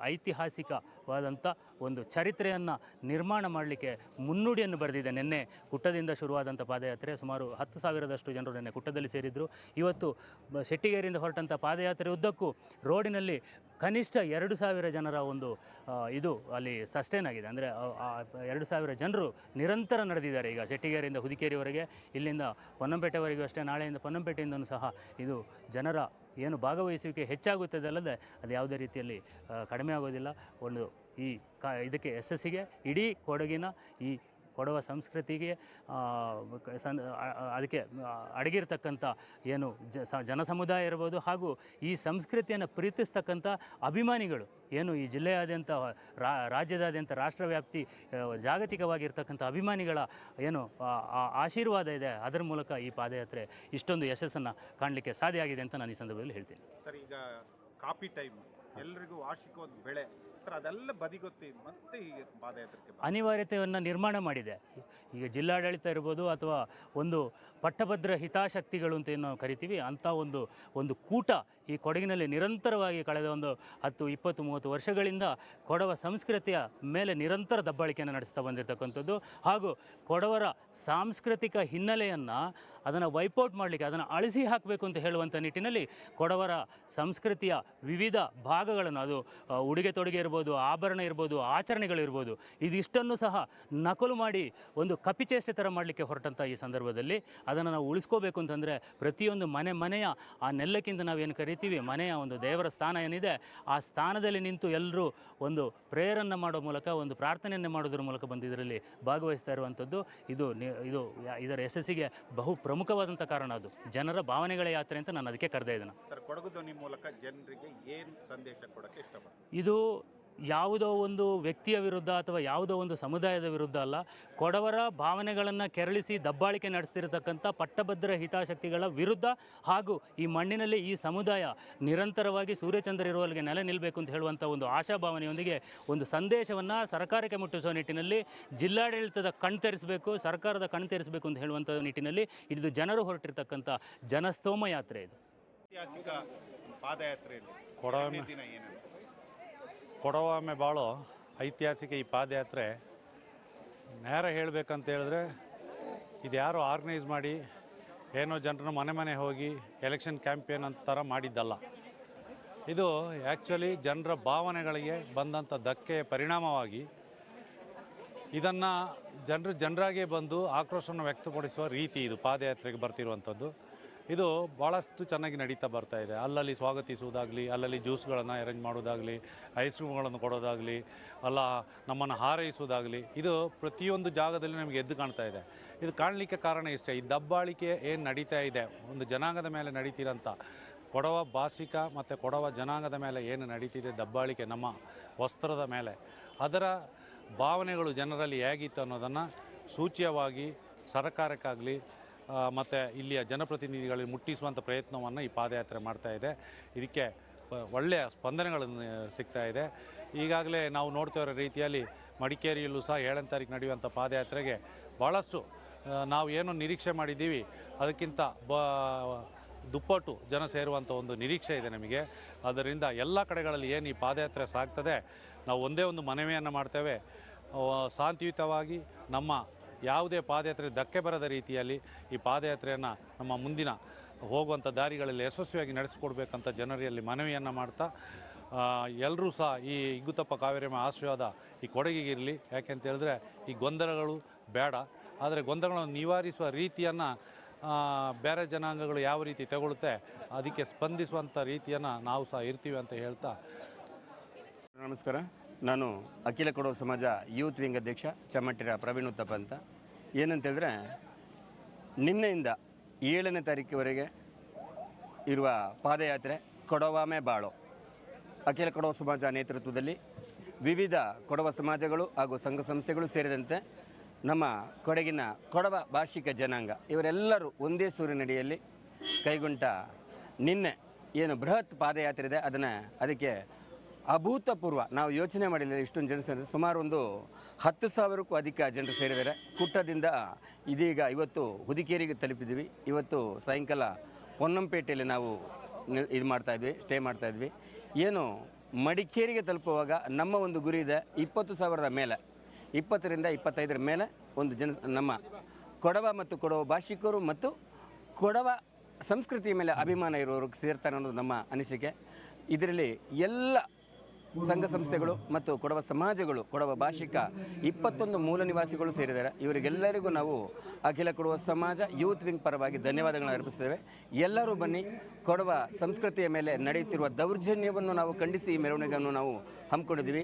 Speaker 6: ಐತಿಹಾಸಿಕವಾದಂಥ ಒಂದು ಚರಿತ್ರೆಯನ್ನು ನಿರ್ಮಾಣ ಮಾಡಲಿಕ್ಕೆ ಮುನ್ನುಡಿಯನ್ನು ಬರೆದಿದೆ. ನಿನ್ನೆ ಕುಟ್ಟದಿಂದ ಶುರುವಾದಂಥ ಪಾದಯಾತ್ರೆ ಸುಮಾರು ಹತ್ತು ಸಾವಿರದಷ್ಟು ಜನರು ನಿನ್ನೆ ಕುಟ್ಟದಲ್ಲಿ ಸೇರಿದ್ರು. ಇವತ್ತು ಶೆಟ್ಟಿಗೇರಿಯಿಂದ ಹೊರಟಂಥ ಪಾದಯಾತ್ರೆ ಉದ್ದಕ್ಕೂ ರೋಡಿನಲ್ಲಿ ಕನಿಷ್ಠ ಎರಡು ಸಾವಿರ ಜನರ ಒಂದು ಇದು ಅಲ್ಲಿ ಸಸ್ಟೈನ್ ಆಗಿದೆ. ಅಂದರೆ ಎರಡು ಸಾವಿರ ಜನರು ನಿರಂತರ ನಡೆದಿದ್ದಾರೆ ಈಗ ಶೆಟ್ಟಿಗೇರಿಯಿಂದ ಹುದಿಕೇರಿವರೆಗೆ. ಇಲ್ಲಿಂದ ಪೊನ್ನಂಪೇಟೆವರೆಗೂ ಅಷ್ಟೇ, ನಾಳೆಯಿಂದ ಪೊನ್ನಂಪೇಟೆಯಿಂದನೂ ಸಹ ಇದು ಜನರ ಏನು ಭಾಗವಹಿಸುವಿಕೆ ಹೆಚ್ಚಾಗುತ್ತದೆ ಅಲ್ಲದೆ ಅದು ಯಾವುದೇ ರೀತಿಯಲ್ಲಿ ಕಡಿಮೆ ಆಗೋದಿಲ್ಲ. ಒಂದು ಈ ಕಾ, ಇದಕ್ಕೆ ಎಸ್ಸಿಗೆ ಇಡೀ ಕೊಡಗಿನ ಈ ಕೊಡವ ಸಂಸ್ಕೃತಿಗೆ ಆ, ಕ- ಸಂ ಆ- ಆ- ಅದಕ್ಕೆ ಅಡಗಿರ್ತಕ್ಕಂಥ ಏನು ಜನ ಸಮುದಾಯ ಇರ್ಬೋದು ಹಾಗೂ ಈ ಸಂಸ್ಕೃತಿಯನ್ನು ಪ್ರೀತಿಸ್ತಕ್ಕಂಥ ಅಭಿಮಾನಿಗಳು ಏನು ಈ ಜಿಲ್ಲೆಯಾದ್ಯಂತ ರಾಜ್ಯದಾದ್ಯಂತ ರಾಷ್ಟ್ರವ್ಯಾಪ್ತಿ ಜಾಗತಿಕವಾಗಿರ್ತಕ್ಕಂಥ ಅಭಿಮಾನಿಗಳ ಏನು ಆಶೀರ್ವಾದ ಇದೆ ಅದರ ಮೂಲಕ ಈ ಪಾದಯಾತ್ರೆ ಇಷ್ಟೊಂದು ಯಶಸ್ಸನ್ನು ಕಾಣಲಿಕ್ಕೆ ಸಾಧ್ಯ ಆಗಿದೆ ಅಂತ ನಾನು ಈ ಸಂದರ್ಭದಲ್ಲಿ ಹೇಳ್ತೀನಿ.
Speaker 5: ಸರ್ ಈಗ ಕಾಫಿ ಟೈಮ್ ಎಲ್ರಿಗೂ ವಾರ್ಷಿಕ ಬೆಳೆ ಸರ್ ಅದೆಲ್ಲ ಬದಿಗೊತ್ತಿ ಮತ್ತೆ ಈ ಪಾದಯಾತ್ರೆಗೆ ಬಾ-
Speaker 6: ಅನಿವಾರ್ಯತೆಯನ್ನು ನಿರ್ಮಾಣ ಮಾಡಿದೆ. ಈಗ ಜಿಲ್ಲಾಡಳಿತ ಇರ್ಬೋದು ಅಥವಾ ಒಂದು ಪಟ್ಟಭದ್ರ ಹಿತಾಸಕ್ತಿಗಳು ಅಂತ ಏನು ನಾವು ಕರಿತೀವಿ, ಅಂಥ ಒಂದು ಒಂದು ಕೂಟ ಈ ಕೊಡಗಿನಲ್ಲಿ ನಿರಂತರವಾಗಿ ಕಳೆದ ಒಂದು ಹತ್ತು, ಇಪ್ಪತ್ತು, ಮೂವತ್ತು ವರ್ಷಗಳಿಂದ ಕೊಡವ ಸಂಸ್ಕೃತಿಯ ಮೇಲೆ ನಿರಂತರ ದಬ್ಬಾಳಿಕೆಯನ್ನು ನಡೆಸ್ತಾ ಬಂದಿರತಕ್ಕಂಥದ್ದು. ಹಾಗೂ ಕೊಡವರ ಸಾಂಸ್ಕೃತಿಕ ಹಿನ್ನೆಲೆಯನ್ನು ಅದನ್ನು ವೈಪೌಟ್ ಮಾಡಲಿಕ್ಕೆ, ಅದನ್ನು ಅಳಿಸಿ ಹಾಕಬೇಕು ಅಂತ ಹೇಳುವಂಥ ನಿಟ್ಟಿನಲ್ಲಿ ಕೊಡವರ ಸಂಸ್ಕೃತಿಯ ವಿವಿಧ ಭಾಗಗಳನ್ನು, ಅದು ಉಡುಗೆ ತೊಡುಗೆ ಇರ್ಬೋದು, ಆಭರಣ ಇರ್ಬೋದು ಆಚರಣೆಗಳಿರ್ಬೋದು ಇದಿಷ್ಟನ್ನು ಸಹ ನಕಲು ಮಾಡಿ ಒಂದು ಕಪಿಚೇಷ್ಟೆ ಥರ ಮಾಡಲಿಕ್ಕೆ ಹೊರಟಂಥ ಈ ಸಂದರ್ಭದಲ್ಲಿ. ಅದನ್ನು ನಾವು ಉಳಿಸ್ಕೋಬೇಕು ಅಂತಂದರೆ ಪ್ರತಿಯೊಂದು ಮನೆ ಮನೆಯ ಆ ನೆಲ್ಲಕ್ಕಿಂತ ನಾವೇನು ಕರಿತೀವಿ? ಮನೆಯ ಒಂದು ದೇವರ ಸ್ಥಾನ ಏನಿದೆ ಆ ಸ್ಥಾನದಲ್ಲಿ ನಿಂತು ಎಲ್ಲರೂ ಒಂದು ಪ್ರೇಯರನ್ನು ಮಾಡೋ ಮೂಲಕ ಒಂದು ಪ್ರಾರ್ಥನೆಯನ್ನು ಮಾಡೋದ್ರ ಮೂಲಕ ಬಂದು ಇದರಲ್ಲಿ ಭಾಗವಹಿಸ್ತಾ ಇರುವಂಥದ್ದು. ಇದು ಇದು ಇದರ ಯಶಸ್ಸಿಗೆ ಬಹು ಪ್ರಮುಖವಾದಂಥ ಕಾರಣ ಅದು. ಜನರ ಭಾವನೆಗಳ ಯಾತ್ರೆ ಅಂತ ನಾನು ಅದಕ್ಕೆ ಕರೆದೇ ಇದನ್ನು
Speaker 5: ಸರ್ ಕೊಡಗು ಧ್ವನಿ ಮೂಲಕ ಜನರಿಗೆ ಏನು ಸಂದೇಶ ಕೊಡೋಕ್ಕೆ ಇಷ್ಟಪಡ್ತೀನಿ
Speaker 6: ಇದು ಯಾವುದೋ ಒಂದು ವ್ಯಕ್ತಿಯ ವಿರುದ್ಧ ಅಥವಾ ಯಾವುದೋ ಒಂದು ಸಮುದಾಯದ ವಿರುದ್ಧ ಅಲ್ಲ ಕೊಡವರ ಭಾವನೆಗಳನ್ನು ಕೆರಳಿಸಿ ದಬ್ಬಾಳಿಕೆ ನಡೆಸ್ತಿರತಕ್ಕಂಥ ಪಟ್ಟಭದ್ರ ಹಿತಾಸಕ್ತಿಗಳ ವಿರುದ್ಧ ಹಾಗೂ ಈ ಮಣ್ಣಿನಲ್ಲಿ ಈ ಸಮುದಾಯ ನಿರಂತರವಾಗಿ ಸೂರ್ಯಚಂದ್ರ ಇರುವಲ್ಲಿಗೆ ನೆಲೆ ನಿಲ್ಲಬೇಕು ಅಂತ ಹೇಳುವಂಥ ಒಂದು ಆಶಾಭಾವನೆಯೊಂದಿಗೆ ಒಂದು ಸಂದೇಶವನ್ನು ಸರ್ಕಾರಕ್ಕೆ ಮುಟ್ಟಿಸುವ ನಿಟ್ಟಿನಲ್ಲಿ ಜಿಲ್ಲಾಡಳಿತದ ಕಣ್ತೆರೆಸಬೇಕು ಸರ್ಕಾರದ ಕಣ್ತೆರೆಸಬೇಕು ಅಂತ ಹೇಳುವಂಥ ನಿಟ್ಟಿನಲ್ಲಿ ಇದು ಜನರು ಹೊರಟಿರ್ತಕ್ಕಂಥ ಜನಸ್ತೋಮ ಯಾತ್ರೆ ಇದು.
Speaker 5: ಐತಿಹಾಸಿಕ ಪಾದಯಾತ್ರೆಯಲ್ಲಿ
Speaker 7: ಕೊಡವ
Speaker 5: ದಿನ ಏನಂತ
Speaker 7: ಕೊಡವಾಮೆ ಬಾಳೋ ಐತಿಹಾಸಿಕ ಈ ಪಾದಯಾತ್ರೆ. ನೇರ ಹೇಳಬೇಕಂತ ಹೇಳಿದ್ರೆ ಇದು ಯಾರು ಆರ್ಗನೈಸ್ ಮಾಡಿ, ಏನೋ ಜನರನ್ನು ಮನೆ ಮನೆ ಹೋಗಿ ಎಲೆಕ್ಷನ್ ಕ್ಯಾಂಪೇನ್ ಅಂತ ಥರ ಮಾಡಿದ್ದಲ್ಲ. ಇದು ಆ್ಯಕ್ಚುಲಿ ಜನರ ಭಾವನೆಗಳಿಗೆ ಬಂದಂಥ ಧಕ್ಕೆ ಪರಿಣಾಮವಾಗಿ, ಇದನ್ನು ಜನರು ಜನರಾಗೇ ಬಂದು ಆಕ್ರೋಶವನ್ನು ವ್ಯಕ್ತಪಡಿಸುವ ರೀತಿ ಇದು ಪಾದಯಾತ್ರೆಗೆ ಬರ್ತಿರುವಂಥದ್ದು ಇದು ಭಾಳಷ್ಟು ಚೆನ್ನಾಗಿ ನಡೀತಾ ಬರ್ತಾ ಇದೆ. ಅಲ್ಲಲ್ಲಿ ಸ್ವಾಗತಿಸುವುದಾಗಲಿ, ಅಲ್ಲಲ್ಲಿ ಜ್ಯೂಸ್ಗಳನ್ನು ಅರೇಂಜ್ ಮಾಡೋದಾಗಲಿ ಐಸ್ ಕ್ರೀಮ್ಗಳನ್ನು ಕೊಡೋದಾಗಲಿ, ಅಲ್ಲ ನಮ್ಮನ್ನು ಹಾರೈಸುವುದಾಗಲಿ, ಇದು ಪ್ರತಿಯೊಂದು ಜಾಗದಲ್ಲಿ ನಮಗೆ ಎದ್ದು ಕಾಣ್ತಾ ಇದೆ. ಇದು ಕಾಣಲಿಕ್ಕೆ ಕಾರಣ ಇಷ್ಟೇ, ಈ ದಬ್ಬಾಳಿಕೆ ಏನು ನಡೀತಾ ಇದೆ, ಒಂದು ಜನಾಂಗದ ಮೇಲೆ ನಡೀತಿರೋಂಥ ಕೊಡವ ಭಾಷಿಕ ಮತ್ತು ಕೊಡವ ಜನಾಂಗದ ಮೇಲೆ ಏನು ನಡೀತಿದೆ ದಬ್ಬಾಳಿಕೆ, ನಮ್ಮ ವಸ್ತ್ರದ ಮೇಲೆ, ಅದರ ಭಾವನೆಗಳು ಜನರಲ್ಲಿ ಹೇಗಿತ್ತು ಅನ್ನೋದನ್ನು ಸೂಚ್ಯವಾಗಿ, ಸರ್ಕಾರಕ್ಕಾಗಲಿ ಮತ್ತು ಇಲ್ಲಿಯ ಜನಪ್ರತಿನಿಧಿಗಳಿಗೆ ಮುಟ್ಟಿಸುವಂಥ ಪ್ರಯತ್ನವನ್ನು ಈ ಪಾದಯಾತ್ರೆ ಮಾಡ್ತಾ ಇದೆ. ಇದಕ್ಕೆ ಒಳ್ಳೆಯ ಸ್ಪಂದನೆಗಳನ್ನು ಸಿಗ್ತಾ ಇದೆ. ಈಗಾಗಲೇ ನಾವು ನೋಡ್ತಾ ಇರೋ ರೀತಿಯಲ್ಲಿ ಮಡಿಕೇರಿಯಲ್ಲೂ ಸಹ ಏಳನೇ ತಾರೀಕು ನಡೆಯುವಂಥ ಪಾದಯಾತ್ರೆಗೆ ಭಾಳಷ್ಟು ನಾವು ಏನು ನಿರೀಕ್ಷೆ ಮಾಡಿದ್ದೀವಿ. ಅದಕ್ಕಿಂತ ಬ, ದುಪ್ಪಟ್ಟು ಜನ ಸೇರುವಂಥ ಒಂದು ನಿರೀಕ್ಷೆ ಇದೆ ನಮಗೆ. ಅದರಿಂದ ಎಲ್ಲ ಕಡೆಗಳಲ್ಲಿ ಏನು ಈ ಪಾದಯಾತ್ರೆ ಸಾಗ್ತದೆ, ನಾವು ಒಂದೇ ಒಂದು ಮನವಿಯನ್ನು ಮಾಡ್ತೇವೆ. ಶಾಂತಿಯುತವಾಗಿ ನಮ್ಮ ಯಾವುದೇ ಪಾದಯಾತ್ರೆ ಧಕ್ಕೆ ಬರದ ರೀತಿಯಲ್ಲಿ ಈ ಪಾದಯಾತ್ರೆಯನ್ನು ನಮ್ಮ ಮುಂದಿನ ಹೋಗುವಂಥ ದಾರಿಗಳಲ್ಲಿ ಯಶಸ್ವಿಯಾಗಿ ನಡೆಸಿಕೊಡ್ಬೇಕಂತ ಜನರಲ್ಲಿ ಮನವಿಯನ್ನು ಮಾಡ್ತಾ ಎಲ್ಲರೂ ಸಹ ಈ ಇಗ್ಗುತಪ್ಪ ಕಾವೇರಿಯಮ್ಮ ಆಶೀರ್ವಾದ ಈ ಕೊಡಗಿಗಿರಲಿ ಯಾಕೆಂತ ಹೇಳಿದ್ರೆ ಈ ಗೊಂದಲಗಳು ಬೇಡ. ಆದರೆ ಗೊಂದಲಗಳನ್ನು ನಿವಾರಿಸುವ ರೀತಿಯನ್ನು ಬೇರೆ ಜನಾಂಗಗಳು ಯಾವ ರೀತಿ ತಗೊಳುತ್ತೆ ಅದಕ್ಕೆ ಸ್ಪಂದಿಸುವಂಥ ರೀತಿಯನ್ನು ನಾವು ಸಹ ಇರ್ತೀವಿ ಅಂತ ಹೇಳ್ತಾ.
Speaker 8: ನಮಸ್ಕಾರ. ನಾನು ಅಖಿಲ ಕೊಡವ ಸಮಾಜ ಯೂತ್ ವಿಂಗ್ ಅಧ್ಯಕ್ಷ ಚಮ್ಮಟ್ಟಿರ ಪ್ರವೀಣ್ ಉತ್ತಪ್ಪ ಅಂತ. ಏನಂತೇಳಿದ್ರೆ, ನಿನ್ನೆಯಿಂದ ಏಳನೇ ತಾರೀಕಿವರೆಗೆ ಇರುವ ಪಾದಯಾತ್ರೆ ಕೊಡವಾಮೆ ಬಾಳು. ಅಖಿಲ ಕೊಡವ ಸಮಾಜ ನೇತೃತ್ವದಲ್ಲಿ ವಿವಿಧ ಕೊಡವ ಸಮಾಜಗಳು ಹಾಗೂ ಸಂಘ ಸಂಸ್ಥೆಗಳು ಸೇರಿದಂತೆ ನಮ್ಮ ಕೊಡಗಿನ ಕೊಡವ ಭಾಷಿಕ ಜನಾಂಗ, ಇವರೆಲ್ಲರೂ ಒಂದೇ ಸೂರಿನಡಿಯಲ್ಲಿ ಕೈಗೊಂಡ ನಿನ್ನೆ ಏನು ಬೃಹತ್ ಪಾದಯಾತ್ರೆ ಇದೆ, ಅದನ್ನು ಅದಕ್ಕೆ ಅಭೂತಪೂರ್ವ, ನಾವು ಯೋಚನೆ ಮಾಡಿಲ್ಲ ಇಷ್ಟೊಂದು ಜನರು ಸೇರಿದ್ರೆ, ಸುಮಾರು ಒಂದು ಹತ್ತು ಸಾವಿರಕ್ಕೂ ಅಧಿಕ ಜನರು ಸೇರಿದ್ದಾರೆ. ಕುಟ್ಟದಿಂದ ಇದೀಗ ಇವತ್ತು ಹುದಿಕೇರಿಗೆ ತಲುಪಿದ್ವಿ ಇವತ್ತು ಸಾಯಂಕಾಲ ಹೊನ್ನಂಪೇಟೆಯಲ್ಲಿ ನಾವು ಇದು ಇದು ಮಾಡ್ತಾಯಿದ್ವಿ ಸ್ಟೇ ಮಾಡ್ತಾಯಿದ್ವಿ ಏನು ಮಡಿಕೇರಿಗೆ ತಲುಪುವಾಗ ನಮ್ಮ ಒಂದು ಗುರಿ ಇದೆ, ಇಪ್ಪತ್ತು ಸಾವಿರದ ಮೇಲೆ. ಇಪ್ಪತ್ತರಿಂದ ಇಪ್ಪತ್ತೈದರ ಮೇಲೆ ಒಂದು ಜನ, ನಮ್ಮ ಕೊಡವ ಮತ್ತು ಕೊಡವ ಭಾಷಿಕರು ಮತ್ತು ಕೊಡವ ಸಂಸ್ಕೃತಿಯ ಮೇಲೆ ಅಭಿಮಾನ ಇರೋರು ಸೇರ್ತಾರೆ ಅನ್ನೋದು ನಮ್ಮ ಅನಿಸಿಕೆ. ಇದರಲ್ಲಿ ಎಲ್ಲ ಸಂಘ ಸಂಸ್ಥೆಗಳು ಮತ್ತು ಕೊಡವ ಸಮಾಜಗಳು ಕೊಡವ ಭಾಷಿಕ ಇಪ್ಪತ್ತೊಂದು ಮೂಲ ನಿವಾಸಿಗಳು ಸೇರಿದ್ದಾರೆ ಇವರಿಗೆಲ್ಲರಿಗೂ ನಾವು ಅಖಿಲ ಕೊಡವ ಸಮಾಜ ಯೂತ್ ವಿಂಗ್ ಪರವಾಗಿ ಧನ್ಯವಾದಗಳನ್ನು ಅರ್ಪಿಸ್ತೇವೆ ಎಲ್ಲರೂ ಬನ್ನಿ ಕೊಡವ ಸಂಸ್ಕೃತಿಯ ಮೇಲೆ ನಡೆಯುತ್ತಿರುವ ದೌರ್ಜನ್ಯವನ್ನು ನಾವು ಖಂಡಿಸಿ ಈ ಮೆರವಣಿಗೆಯನ್ನು ನಾವು ಹಮ್ಮಿಕೊಂಡಿದ್ದೀವಿ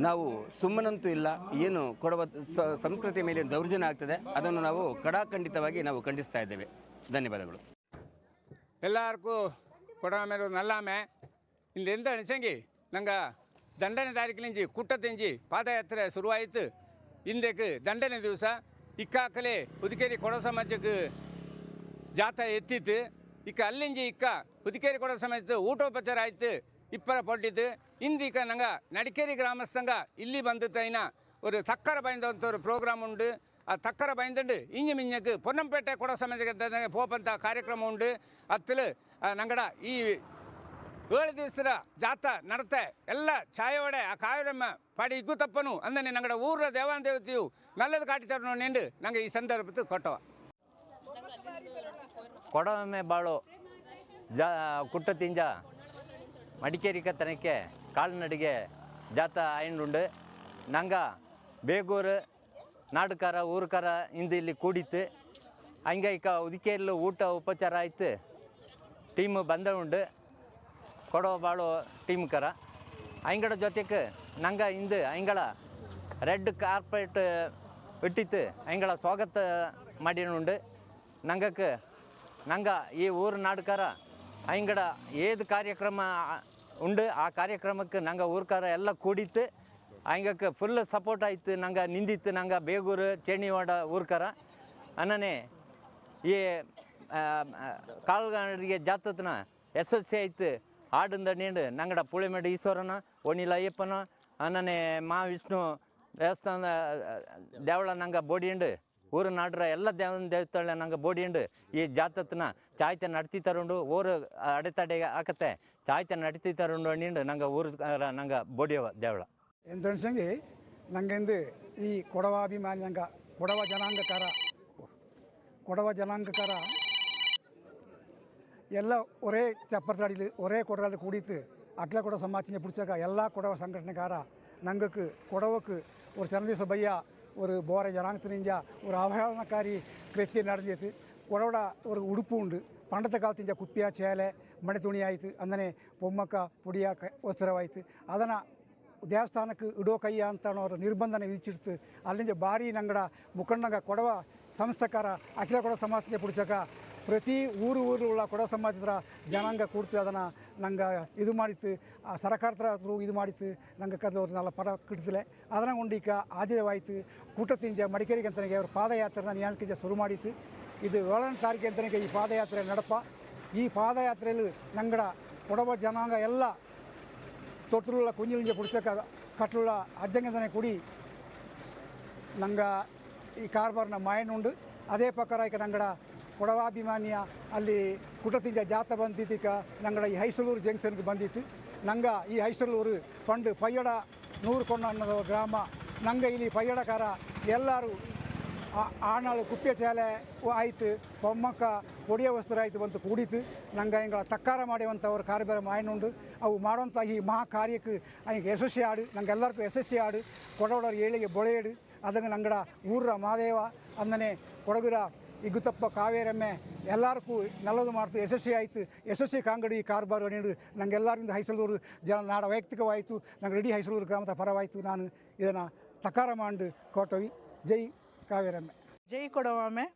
Speaker 8: ನಾವು ಸುಮ್ಮನಂತೂ ಇಲ್ಲ ಏನು ಕೊಡವ ಸ- ಸಂಸ್ಕೃತಿಯ ಮೇಲೆ ದೌರ್ಜನ್ಯ ಆಗ್ತದೆ ಅದನ್ನು ನಾವು ಕಡಾಖಂಡಿತವಾಗಿ ನಾವು ಖಂಡಿಸ್ತಾ ಇದ್ದೇವೆ ಧನ್ಯವಾದಗಳು
Speaker 9: எல்லாருக்கும் கொடவை மேலே ஒரு நல்லாமை இந்த எந்த நிச்சங்கி நாங்கள் ದಂಡನೆ ತಾರೀಕಿನಿಂಚಿ ಕುಟ್ಟ ತೆಂಜಿ ಪಾದಯಾತ್ರೆ ಶುರುವಾಯಿತು ಇಂದಕ್ಕೆ ದಂಡನೆ ದಿವಸ ಇಕ್ಕಾಕಲೆ ಹುದಿಕೇರಿ ಕೊಡ ಸಮಾಜಕ್ಕೆ ಜಾತ ಎತ್ತಿತ್ತು ಇಕ್ಕ ಅಲ್ಲಿಂಜಿ ಇಕ್ಕ ಹುದಿಕೇರಿ ಕೊಡ ಸಮಾಜ ಊಟೋಪಚಾರ ಆಯ್ತು ಇಪ್ಪರ ಪೊಟ್ಟಿತ್ತು ಇಂದು ಇಕ್ಕ ನಂಗ ನಡಿಕೇರಿ ಗ್ರಾಮಸ್ಥಂಗ ಇಲ್ಲಿ ಬಂದು ತೈನ ஒரு தக்கர பயந்த ஒரு ப்ரோக்ராம் உண்டு ಆ ತಕ್ಕರ ಬೈಂದಂಡು ಇಂಜಿ ಮಿಂಜಕ್ಕೆ ಪೊನ್ನಂಪೇಟೆ ಕೊಡೋ ಸಮಾಜಕ್ಕೆ ಪೋಪಂತ ಕಾರ್ಯಕ್ರಮ ಉಂಡು ಅತ್ತಲು ನಂಗಡ ಈ ಏಳು ದಿವಸದ ಜಾತ ನಡತೆ. ಎಲ್ಲ ಛಾಯೋಡೆ ಆ ಕಾಯರಮ್ಮ ಪಾಡಿ ಇಗ್ಗು ತಪ್ಪನು ಅಂದನೆ ನಂಗಡ ಊರ ದೇವಾನ್ ದೇವತೆಯು ನಲ್ಲದು ಕಾಟಿತಾರ ನಿಂಡು. ನಂಗೆ ಈ ಸಂದರ್ಭದ ಕೊಟ್ಟವ.
Speaker 10: ಕೊಡವೊಮ್ಮೆ ಬಾಳು. ಜಾ, ಕುಟ್ಟ ತಿಂಜ. ಮಡಿಕೇರಿ ಕತ್ತನಕ್ಕೆ ಕಾಲ್ನಡಿಗೆ ಜಾತ ಆಯ್ನುಂಡು ನಂಗ ಬೇಗೂರು, ನಾಡುಕಾರ, ಊರುಕಾರ ಇಂದು ಇಲ್ಲಿ ಕೂಡಿತ್ತು. ಹಂಗೆ ಈಗ ಉದಿಕೇರಿಲು ಊಟ ಉಪಚಾರ ಆಯ್ತು. ಟೀಮ್ ಬಂದ ಉಂಡು ಕೊಡವ ಬಾಳೋ ಟೀಮ್ ಕರ. ಅಂಗಡ ಜೊತೆಗೆ ನಂಗೆ ಇಂದು ಐಂಗಳ ರೆಡ್ ಕಾರ್ಪೆಟ್ ಇಟ್ಟಿತ್ತು. ಐಂಗಳ ಸ್ವಾಗತ ಮಾಡಿನುಂಡು ನಂಗಕ್ಕೆ ನಂಗೆ ಈ ಊರು ನಾಡುಕಾರ ಐಂಗಡ ಏದು ಕಾರ್ಯಕ್ರಮ ಉಂಡು. ಆ ಕಾರ್ಯಕ್ರಮಕ್ಕೆ ನಂಗೆ ಊರ್ಕಾರ ಎಲ್ಲ ಕೂಡಿತ್ತು. ಹಂಗಕ್ಕೆ ಫುಲ್ ಸಪೋರ್ಟ್ ಆಯ್ತು. ನಂಗೆ ನಿಂದಿತ್ತು. ನಂಗೆ ಬೇಗೂರು, ಚೇಣಿವಾಡ ಊರ್ಕಾರ ಅನ್ನನೆ ಈ ಕಾಳುಗಾರಿಗೆ ಜಾತತ್ನ ಯಶಸ್ವಿ ಆಯ್ತು. ಹಾಡಿಂದ ನೀಡು ನಂಗಡ ಪುಳಿಮೇಡು ಈಶ್ವರನ ಒಣಿಲ ಅಯ್ಯಪ್ಪನ ಅನ್ನನೆ ಮಾ ವಿಷ್ಣು ದೇವಸ್ಥಾನದ ದೇವಳ ನಂಗೆ ಬೋಡಿಂಡು ಊರು ನಾಡ್ರ ಎಲ್ಲ ದೇವನ ದೇವಸ್ಥಳ ನಂಗೆ ಬೋಡಿಂಡು ಈ ಜಾತತ್ನ ಚಾಯ್ತ ನಡ್ತಿ ತರುಂಡು ಊರು ಅಡೆತಡೆ ಆಕತ್ತೆ ಚಾಯ್ತ ನಡ್ತಿ ತರುಂಡು ಅಣ್ಣಿಂಡು ನಂಗೆ ಊರು ನಂಗೆ ಬೋಡಿಯವ ದೇವಳ
Speaker 3: ಎಂತಣಿಸಂಗೆ ನಂಗೆಂದು ಈ ಕೊಡವಾಭಿಮಾನಿ ನಂಗ ಕೊಡವ ಜನಾಂಗಕಾರ ಕೊಡವ ಜನಾಂಗಕಾರ ಎಲ್ಲ ಒರೇ ಚಪ್ಪರ್ತಡಿಲಿ ಒರೇ ಕೊಡಲಾಡಿ കൂടിയിട്ട് അഖില കുടവ സമാജിനെ പിടിച്ചേക്ക എല്ലാ കുടവ സംഘടനക്കാര ഞങ്ങൾക്ക് കുടവക്ക് ഒരു ചരന്തി സുബയ്യ ഒരു ബോറ ജനാംഗത്തിനിഞ്ച ഒരു അവഹേളനക്കാരി കൃത്യം നടഞ്ഞെത്തി കുടവടെ ഒരു ഉടുപ്പുണ്ട് പണ്ടത്തെ കാലത്ത് ഇഞ്ച കുപ്പിയ ചേല മണിത്തുണിയായിട്ട് അങ്ങനെ പൊമ്മക്ക പൊടിയ വസ്ത്രവായിട്ട് ಅದನ್ನು ದೇವಸ್ಥಾನಕ್ಕೆ ಇಡೋ ಕೈಯ ಅಂತ ಅವ್ರ ನಿರ್ಬಂಧನ ವಿಧಿಸಿಡ್ತು ಅಲ್ಲಿಂದ ಭಾರಿ ನಂಗಡ ಮುಖಂಡಂಗ ಕೊಡವ ಸಂಸ್ಥೆಕಾರ ಅಖಿಲ ಕೊಡವ ಸಮಾಜದಿಂದ ಪುಡ್ಸಕ ಪ್ರತಿ ಊರು ಊರು ಉಳ್ಳ ಕೊಡ ಸಮಾಜದ ಜನಾಂಗ ಕೂಡ್ತು ಅದನ್ನು ನಂಗೆ ಇದು ಮಾಡಿತ್ತು. ಆ ಸರಕಾರದ ಹತ್ರ ಇದು ಮಾಡಿತ್ತು. ನಂಗೆ ಕದ್ದು ಅವ್ರನ್ನೆಲ್ಲ ಪರ ಕಿಡ್ತಲೆ ಅದನ್ನ ಈಗ ಆದ್ಯವಾಯಿತು ಕೂಟ ತಿಂಜ ಮಡಿಕೇರಿಗೆ ಅಂತನಿಗೆ ಅವ್ರ ಪಾದಯಾತ್ರೆನ ನಿಯಂತ್ರಿಸ ಶುರು ಮಾಡಿತ್ತು. ಇದು ಏಳನೇ ತಾರೀಕು ಅಂತನಿಗೆ ಈ ಪಾದಯಾತ್ರೆ ನಡಪ. ಈ ಪಾದಯಾತ್ರೆಯಲ್ಲಿ ನಂಗಡ ಕೊಡವ ಜನಾಂಗ ಎಲ್ಲ ತೊಟ್ಟಲುಳ್ಳ, ಕುಂಜಿಲುಂಜೆ ಪುಡ್ಸಕ್ಕ ಕಟ್ಲುಳ್ಳ ಅಜ್ಜಂಗಂದನೆ ಕೂಡಿ ನಂಗೆ ಈ ಕಾರ್ಬಾರ್ನ ಮಾಯನ್ನುಂಡು ಅದೇ ಪ್ರಕಾರ ಈಗ ನಂಗಡ ಕೊಡವಾಭಿಮಾನಿಯ ಅಲ್ಲಿ ಕುಟತಿಂಜ ಜಾತ ಬಂದಿದ್ದಕ್ಕ ನಂಗಡ ಈ ಹೈಸಲೂರು ಜಂಕ್ಷನ್ಗೆ ಬಂದಿತ್ತು. ನಂಗ ಈ ಹೈಸಲೂರು ಪಂಡು ಪಯ್ಯಡ ನೂರು ಕೊಂಡ ಅನ್ನೋ ಗ್ರಾಮ. ನಂಗೆ ಇಲ್ಲಿ ಪಯ್ಯಡಕಾರ ಎಲ್ಲರೂ ಆನಾಳು ಕುಪ್ಪೆ ಶಾಲೆ ಆಯಿತು ಬೊಮ್ಮಕ್ಕ ಒಡಿಯ ವಸ್ತ್ರ ಆಯ್ತು ಬಂತು ಕೂಡಿತು ನಂಗೆ ಹಿಂಗಳ ತಕ್ಕಾರ ಮಾಡುವಂಥವ್ರ ಕಾರ್ಯಭಾರ ಮಾಡಿನುಂಡು ಅವು ಮಾಡುವಂಥ ಈ ಮಹಾ ಕಾರ್ಯಕ್ಕೆ ಹಿಂಗೆ ಯಶಸ್ವಿ ಆಡು. ನಂಗೆ ಎಲ್ಲರಿಗೂ ಯಶಸ್ವಿ ಆಡು. ಕೊಡವಡವ್ರ ಏಳಿಗೆ ಬೊಳೆಯಡು ಅದಂಗೆ ನಂಗಡ ಊರ ಮಹಾದೇವ ಅಂದನೆ ಕೊಡಗುರ ಇಗ್ಗುತ್ತಪ್ಪ ಕಾವೇರಮ್ಮೆ ಎಲ್ಲರಿಗೂ ನಲ್ಲದು ಮಾಡ್ತು ಯಶಸ್ವಿ ಆಯಿತು. ಯಶಸ್ವಿ ಕಾಂಗಡಿ ಕಾರ್ಬಾರ್ ನೀಡು ನಂಗೆ ಎಲ್ಲರಿಂದ ಹೈಸಲೂರು ಜನ ನಾಡ ವೈಯಕ್ತಿಕವಾಯಿತು. ನಂಗೆ ಇಡೀ ಹೈಸಲೂರು ಗ್ರಾಮದ ಪರವಾಯಿತು. ನಾನು ಇದನ್ನು ತಕಾರ ಮಾಂಡು ಕೋಟವಿ. ಜೈ ಕಾವೇರಮ್ಮೆ.
Speaker 11: ಜೈ ಕೊಡವಮ್ಮೆ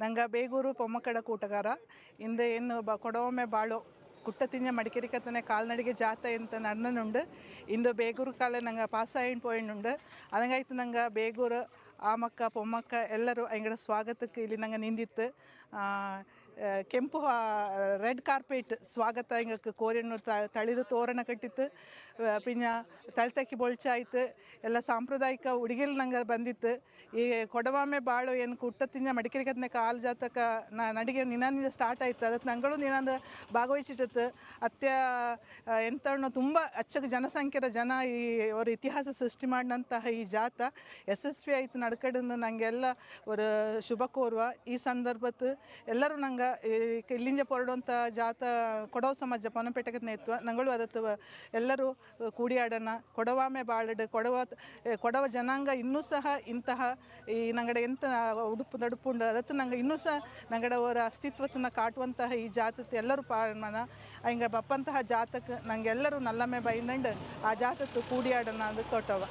Speaker 11: ನಂಗೆ ಬೇಗೂರು ಪೊಮ್ಮಕಡ ಕೂಟಗಾರ. ಇಂದು ಏನು ಬ ಕೊಡವಮ್ಮೆ ಬಾಳು. ಕುಟ್ಟ ತಿಂಜ ಮಡಿಕೇರಿ ಕತ್ತನೆ ಕಾಲ್ನಡಿಗೆ ಜಾತ ಅಂತ ನನ್ನನುಂಡು. ಇಂದು ಬೇಗೂರು ಕಾಲ ನಂಗೆ ಪಾಸ್ ಆಯ್ನ್ ಪೋಯಿಂಡುಂಡು. ಅದಂಗಾಯ್ತು ನಂಗೆ ಬೇಗೂರು ಆಮಕ್ಕ ಪೊಮ್ಮಕ್ಕ ಎಲ್ಲರೂ ಎಂಗಡ ಸ್ವಾಗತಕ್ಕೆ ಇಲ್ಲಿ ನಂಗೆ ನಿಂದಿತ್ತು. ಕೆಂಪು ರೆಡ್ ಕಾರ್ಪೆಟ್ ಸ್ವಾಗತ ಹಿಂಗಕ್ಕೆ ಕೋರಿಯನ್ನು ತಳಿರು ತೋರಣ ಕಟ್ಟಿತ್ತು. പിന്നെ ತಳತಕ್ಕಿ ಬೊಳ್ಚಾಯ್ತು ಎಲ್ಲ ಸಾಂಪ್ರದಾಯಿಕ ಉಡುಗೆಲ್ ನಂಗೆ ಬಂದಿತ್ತು. ಈ ಕೊಡವಾಮೆ ಬಾಳು ಏನು ಕುಟ್ಟ ತಿನ್ನ ಮಡಿಕೇರಿ ಕತ್ನೆ ಕಾಲು ಜಾತಕ ನಡಿಗೆ ನಿನಾನಿಂದ ಸ್ಟಾರ್ಟ್ ಆಯ್ತು. ಅದಕ್ಕೆ ನಂಗಳು ನಿನಾಂದ ಭಾಗವಹಿಸಿಟ್ಟಿತ್ತು. ಅತ್ಯ ಎಂತ ತುಂಬ ಅಚ್ಚಗ ಜನಸಂಖ್ಯೆರ ಜನ ಈ ಅವರ ಇತಿಹಾಸ ಸೃಷ್ಟಿ ಮಾಡಿದಂತಹ ಈ ಜಾತ ಯಶಸ್ವಿ ಆಯಿತು ನಡ್ಕಡಿಂದು. ನಂಗೆಲ್ಲ, ಅವರು ಶುಭ ಕೋರುವ ಈ ಸಂದರ್ಭದ ಎಲ್ಲರೂ ನಂಗೆ ಇಲ್ಲಿಂಜ ಪೊರಡುವಂಥ ಜಾತ ಕೊಡವ ಸಮಾಜ ಪೊನ್ನಪೇಟೆಗೆ ನೇತ್ವ ನಂಗಳು ಅದತ್ತು ಎಲ್ಲರೂ ಕೂಡಿ ಕೂಡಿಯಾಡೋಣ. ಕೊಡವಾಮೆ ಬಾಳಡ್ ಕೊಡವ ಕೊಡವ ಜನಾಂಗ ಇನ್ನೂ ಸಹ ಇಂತಹ ಈ ನಂಗಡ ಎಂತ ಉಡುಪು ನಡುಪುಂಡು ಅದತ್ತು ನಂಗೆ ಇನ್ನೂ ಸಹ ನಂಗಡ ಅವರ ಅಸ್ತಿತ್ವತನ ಕಾಟುವಂತಹ ಈ ಜಾತತ್ ಎಲ್ಲರೂ ಪಾರಣ ಹಿಂಗೆ ಬಪ್ಪಂತಹ ಜಾತಕ್ಕೆ ನಂಗೆಲ್ಲರೂ ನಲ್ಲಮೆ ಬೈದಂಡು ಆ ಜಾತತ್ತು ಕೂಡಿಯಾಡೋಣ ಅದು ಕೊಟ್ಟವ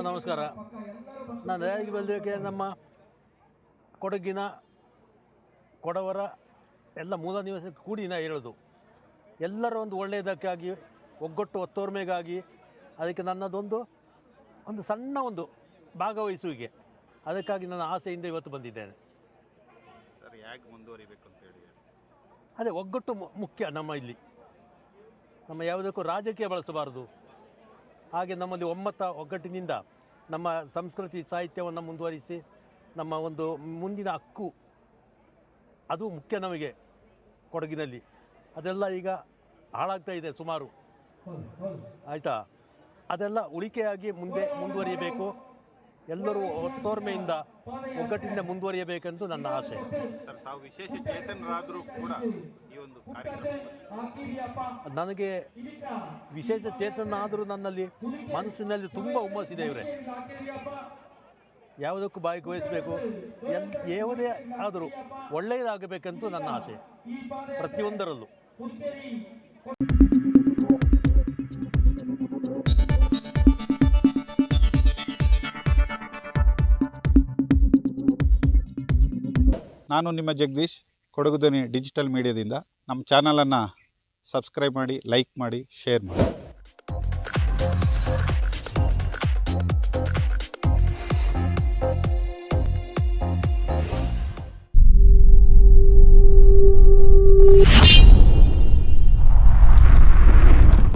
Speaker 12: ನಮಸ್ಕಾರ. ನಾನು ರ್ಯಾಲಿಗೆ ಬಂದಕ್ಕೆ ನಮ್ಮ ಕೊಡಗಿನ ಕೊಡವರ ಎಲ್ಲ ಮೂಲ ನಿವಾಸಕ್ಕೆ ಕೂಡಿ ನಾ ಹೇಳೋದು. ಎಲ್ಲರ ಒಂದು ಒಳ್ಳೆಯದಕ್ಕಾಗಿ ಒಗ್ಗಟ್ಟು ಒತ್ತೋರ್ಮೆಗಾಗಿ ಅದಕ್ಕೆ ನನ್ನದೊಂದು ಒಂದು ಸಣ್ಣ ಒಂದು ಭಾಗವಹಿಸುವಿಕೆ ಅದಕ್ಕಾಗಿ ನನ್ನ ಆಸೆಯಿಂದ ಇವತ್ತು ಬಂದಿದ್ದೇನೆ.
Speaker 5: ಸರ್ ಯಾಕೆ ಮುಂದುವರಿಬೇಕು ಅಂತ ಹೇಳಿ.
Speaker 12: ಅದೇ ಒಗ್ಗಟ್ಟು ಮು- ಮುಖ್ಯ ನಮ್ಮ ಇಲ್ಲಿ. ನಮ್ಮ ಯಾವುದಕ್ಕೂ ರಾಜಕೀಯ ಬಳಸಬಾರದು. ಹಾಗೆ ನಮ್ಮಲ್ಲಿ ಒಮ್ಮತ ಒಗ್ಗಟ್ಟಿನಿಂದ ನಮ್ಮ ಸಂಸ್ಕೃತಿ ಸಾಹಿತ್ಯವನ್ನು ಮುಂದುವರಿಸಿ ನಮ್ಮ ಒಂದು ಮುಂದಿನ ಹಕ್ಕು ಅದು ಮುಖ್ಯ ನಮಗೆ ಕೊಡಗಿನಲ್ಲಿ. ಅದೆಲ್ಲ ಈಗ ಹಾಳಾಗ್ತಾ ಇದೆ ಸುಮಾರು. ಆಯಿತಾ? ಅದೆಲ್ಲ ಉಳಿಕೆಯಾಗಿ ಮುಂದೆ ಮುಂದುವರಿಯಬೇಕು. ಎಲ್ಲರೂ ಒತ್ತೋರ್ಮೆಯಿಂದ ಒಗ್ಗಟ್ಟಿನಿಂದ ಮುಂದುವರಿಯಬೇಕೆಂದು ನನ್ನ ಆಸೆ.
Speaker 5: ಸರ್ ತಾವು ವಿಶೇಷ ಚೇತನರಾದರೂ ಕೂಡ ಈ ಒಂದು ಕಾರ್ಯಕ್ರಮ
Speaker 12: ನನಗೆ ವಿಶೇಷ ಚೇತನ ಆದರೂ ನನ್ನಲ್ಲಿ ಮನಸ್ಸಿನಲ್ಲಿ ತುಂಬ ಹುಮ್ಮಸ್ಸಿದೆ ಇವರೇ. ಯಾವುದಕ್ಕೂ ಬಾಯಿ ವಹಿಸಬೇಕು ಎಲ್ ಯಾವುದೇ ಆದರೂ ಒಳ್ಳೆಯದಾಗಬೇಕಂತೂ ನನ್ನ ಆಸೆ. ಪ್ರತಿಯೊಂದರಲ್ಲೂ.
Speaker 5: ನಾನು ನಿಮ್ಮ ಜಗದೀಶ್, ಕೊಡಗು ಡಿಜಿಟಲ್ ಮೀಡಿಯಾದಿಂದ. ನಮ್ಮ ಚಾನಲನ್ನು ಸಬ್ಸ್ಕ್ರೈಬ್ ಮಾಡಿ, ಲೈಕ್ ಮಾಡಿ, ಶೇರ್ ಮಾಡಿ.